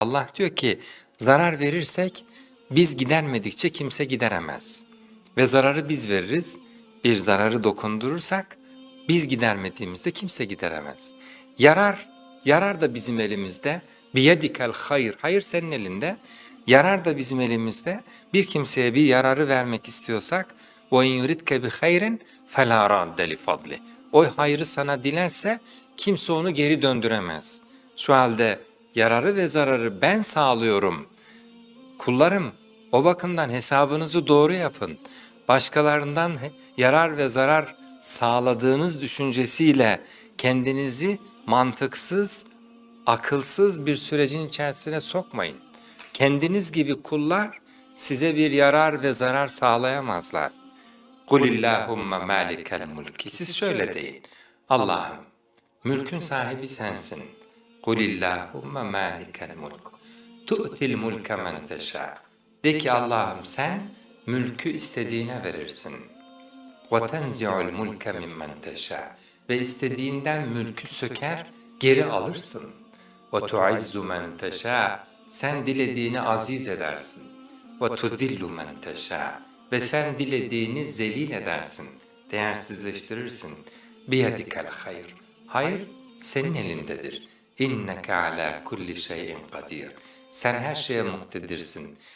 Allah diyor ki zarar verirsek biz gidermedikçe kimse gideremez. Ve zararı biz veririz. Bir zararı dokundurursak biz gidermediğimizde kimse gideremez. Yarar, yarar da bizim elimizde. Biyedikel hayır, hayır senin elinde. Yarar da bizim elimizde. Bir kimseye bir yararı vermek istiyorsak وَاِنْ يُرِدْكَ بِخَيْرٍ فَلَا رَادَّ لِفَضْلِ O hayrı sana dilerse kimse onu geri döndüremez. Şu halde yararı ve zararı ben sağlıyorum. Kullarım o bakımdan hesabınızı doğru yapın. Başkalarından yarar ve zarar sağladığınız düşüncesiyle kendinizi mantıksız, akılsız bir sürecin içerisine sokmayın. Kendiniz gibi kullar size bir yarar ve zarar sağlayamazlar. Kulillahumma malikel mulki. Siz şöyle deyin. Allah'ım mülkün sahibi sensin. Kulillahumme malikel mulk. Tu'til mulke men teşâ. De ki Allah'ım sen mülkü istediğine verirsin. Ve tenzi'ul mulke mimmen teşâ. Ve istediğinden mülkü söker, geri alırsın. Ve tu'izzu men. Sen dilediğini aziz edersin. Ve tuzillu men. Ve sen dilediğini zelil edersin. Değersizleştirirsin. Biyadikel hayır. Hayır senin elindedir.'' İnneke ala kulli şeyin kadir. Sen her şeye muktedirsin.